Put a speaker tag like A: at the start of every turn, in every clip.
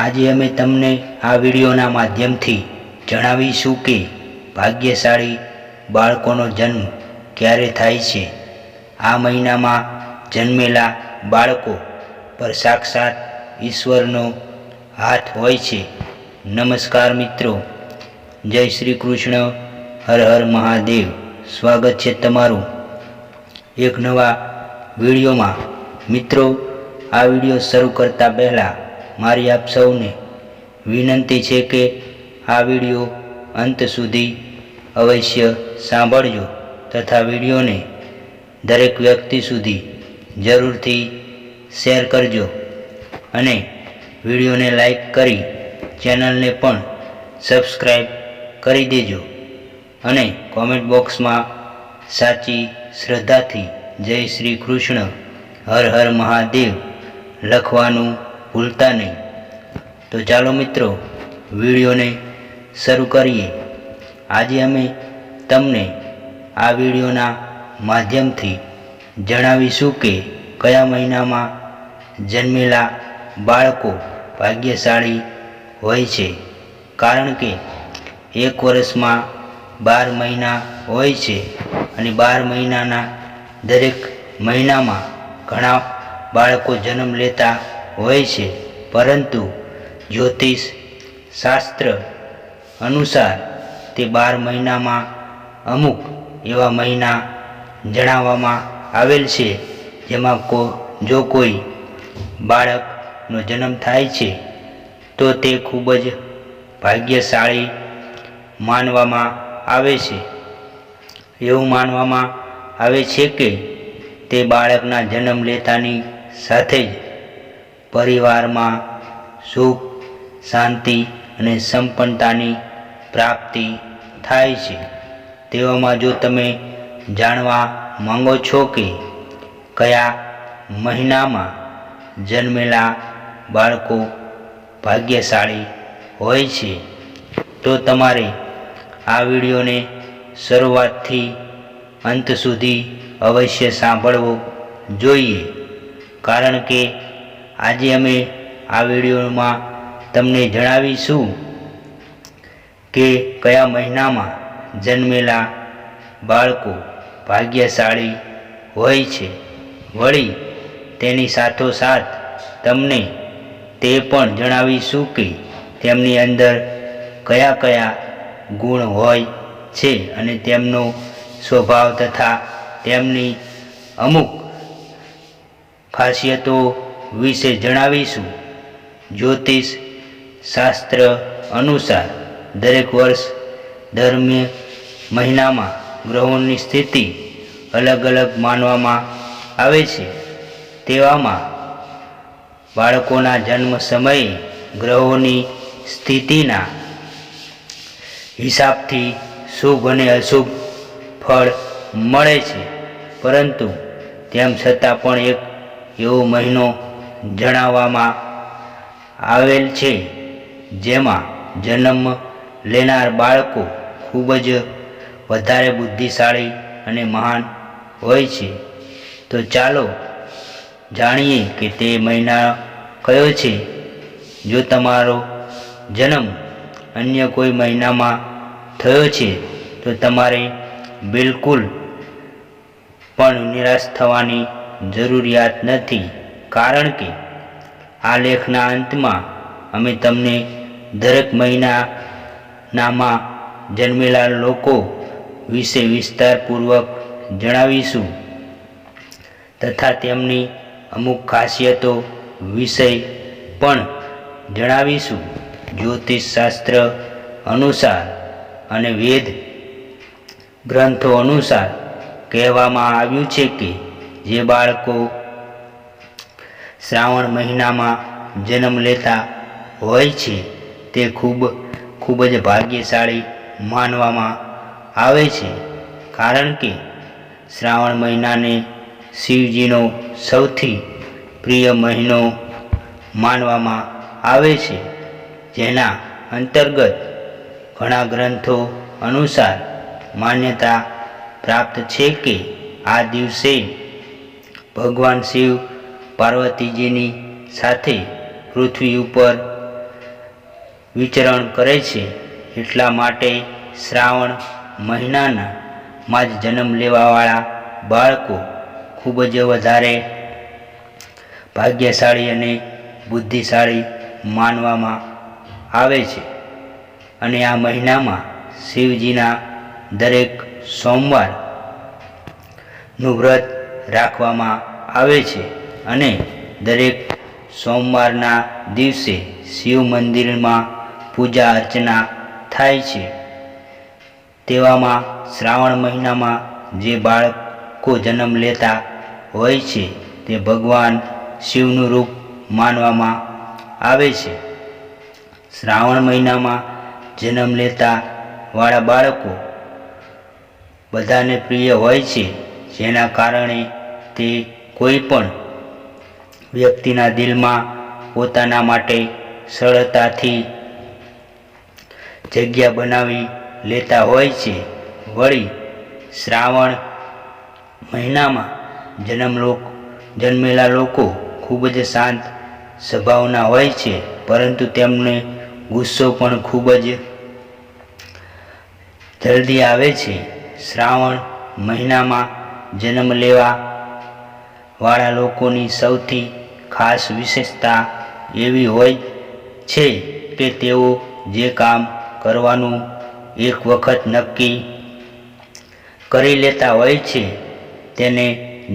A: આજે અમે તમને આ વિડીયોના માધ્યમથી જણાવીશું કે ભાગ્યશાળી બાળકોનો જન્મ ક્યારે થાય છે. આ મહિનામાં જન્મેલા બાળકો પર સાક્ષાત ઈશ્વરનો હાથ હોય છે. નમસ્કાર મિત્રો. જય શ્રી કૃષ્ણ. હર હર મહાદેવ. સ્વાગત છે તમારું એક નવા વિડીયોમાં. મિત્રો, આ વીડિયો શરૂ કરતા પહેલાં મારી આપ સૌને વિનંતી છે કે આ વીડિયો અંત સુધી અવશ્ય સાંભળજો તથા વિડીયોને દરેક વ્યક્તિ સુધી જરૂરથી શેર કરજો અને વિડીયોને લાઈક કરી ચેનલને પણ સબસ્ક્રાઈબ કરી દેજો અને કોમેન્ટ બોક્સમાં સાચી શ્રદ્ધાથી જય શ્રી કૃષ્ણ, હર હર મહાદેવ લખવાનું ભૂલતા નહીં. તો ચાલો મિત્રો, વિડીયોને શરૂ કરીએ. આજે અમે તમને આ વિડીયોના માધ્યમથી જણાવીશું કે કયા મહિનામાં જન્મેલા બાળકો ભાગ્યશાળી હોય છે. કારણ કે એક વર્ષમાં બાર મહિના હોય છે અને બાર મહિનાના દરેક મહિનામાં ઘણા બાળકો જન્મ લેતા હોય છે. પરંતુ જ્યોતિષ શાસ્ત્ર અનુસાર તે બાર મહિનામાં અમુક એવા મહિના જણાવવામાં આવેલ છે, જેમાં કો, જો કોઈ બાળકનો જન્મ થાય છે, તો તે ખૂબ જ ભાગ્યશાળી માનવામાં આવે છે. એવું માનવામાં આવે છે કે તે બાળકના જન્મ લેતાની સાથે જ પરિવારમાં સુખ શાંતિ અને સંપન્નતાની પ્રાપ્તિ થાય છે. તેવામાં જો તમે જાણવા માંગો છો કે કયા મહિનામાં જન્મેલા બાળકો ભાગ્યશાળી હોય છે, તો તમારે આ વિડીયોને શરૂઆતથી અંત સુધી અવશ્ય સાંભળવો જોઈએ. કારણ કે આજે અમે આ વિડીયોમાં તમને જણાવીશું કે કયા મહિનામાં જન્મેલા બાળકો ભાગ્યશાળી હોય છે. વળી તેની સાથોસાથ તમને તે પણ જણાવીશું કે તેમની અંદર કયા કયા ગુણ હોય છે અને તેમનો સ્વભાવ તથા તેમની અમુક ખાસિયતો વિશે જણાવીશું. જ્યોતિષ શાસ્ત્ર અનુસાર દરેક વર્ષ દરમિયાન મહિનામાં ગ્રહોની સ્થિતિ અલગ અલગ માનવામાં આવે છે. તેવામાં બાળકોના જન્મ સમયે ગ્રહોની સ્થિતિના હિસાબથી શુભ અને અશુભ ફળ મળે છે. પરંતુ તેમ છતાં પણ એક એવો મહિનો જણાવવામાં આવેલ છે. જેમાં જન્મ લેનાર બાળકો ખૂબ જ વધારે બુદ્ધિશાળી અને મહાન હોય છે. તો ચાલો જાણીએ કે તે મહિના કયો છે? જો તમારો જન્મ અન્ય કોઈ મહિનામાં થયો છે, તો તમારે બિલકુલ પણ નિરાશ થવાની જરૂરિયાત નથી. કારણ કે આ લેખના અંતમાં અમે તમને દરેક મહિનાનામાં જન્મેલા લોકો વિશે વિસ્તારપૂર્વક જણાવીશું. તથા તેમની અમુક ખાસિયતો વિષય પણ જણાવીશું. જ્યોતિષશાસ્ત્ર અનુસાર અને વેદ ગ્રંથો અનુસાર કહેવામાં આવ્યું છે કે જે બાળકો શ્રાવણ મહિનામાં જન્મ લેતા હોય છે તે ખૂબ ખૂબ જ ભાગ્યશાળી માનવામાં આવે છે. કારણ કે શ્રાવણ મહિનાને શિવજીનો સૌથી પ્રિય મહિનો માનવામાં આવે છે. જેના અંતર્ગત ઘણા ગ્રંથો અનુસાર માન્યતા પ્રાપ્ત છે કે આ દિવસે ભગવાન શિવ પાર્વતીજીની સાથે પૃથ્વી ઉપર વિચરણ કરે છે. એટલા માટે શ્રાવણ મહિનાના માં જ જન્મ લેવાવાળા બાળકો ખૂબ જ વધારે ભાગ્યશાળી અને બુદ્ધિશાળી માનવામાં આવે છે. અને આ મહિનામાં શિવજીના દરેક સોમવારનું વ્રત રાખવામાં આવે છે અને દરેક સોમવારના દિવસે શિવ મંદિરમાં પૂજા અર્ચના થાય છે. તેવામાં શ્રાવણ મહિનામાં જે બાળકો જન્મ લેતા હોય છે તે ભગવાન શિવનું રૂપ માનવામાં આવે છે. શ્રાવણ મહિનામાં જન્મ લેતા વાળા બાળકો બધાને પ્રિય હોય છે, જેના કારણે તે કોઈ પણ વ્યક્તિના દિલમાં પોતાના માટે સરળતાથી જગ્યા બનાવી લેતા હોય છે. વળી શ્રાવણ મહિનામાં જન્મ લોક, જન્મેલા લોકો ખૂબ જ શાંત સ્વભાવના હોય છે, પરંતુ તેમને ગુસ્સો પણ ખૂબ જ જલ્દી આવે છે. શ્રાવણ મહિનામાં જન્મ લેવા વાળા લોકોની સૌથી ખાસ વિશેષતા એવી હોય છે કે તેઓ જે કામ કરવાનું એક વખત નક્કી કરી લેતા હોય છે, તેને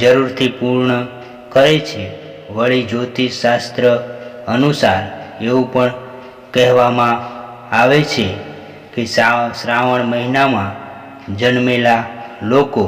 A: જરૂરથી પૂર્ણ કરે છે. વળી જ્યોતિષ શાસ્ત્ર અનુસાર એવું પણ કહેવામાં આવે છે કે શ્રા- શ્રાવણ મહિનામાં જન્મેલા લોકો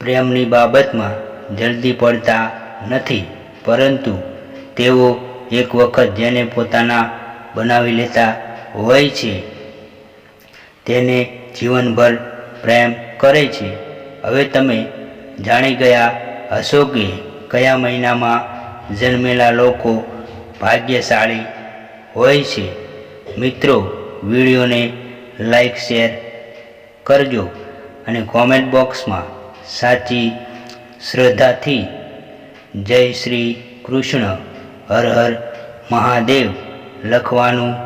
A: પ્રેમની બાબતમાં જલ્દી પડતા નથી, પરંતુ તેઓ એક વખત જેને પોતાના બનાવી લેતા હોય છે. તેને જીવનભર પ્રેમ કરે છે. હવે તમે જાણી ગયા હશો કે કયા મહિનામાં જન્મેલા લોકો ભાગ્યશાળી હોય છે. મિત્રો, વિડીયોને લાઈક, શેર કરજો અને કોમેન્ટ બોક્સમાં સાચી શ્રદ્ધાથી જય શ્રી કૃષ્ણ, હર હર મહાદેવ લખવાનું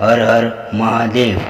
A: હર હર મહાદેવ.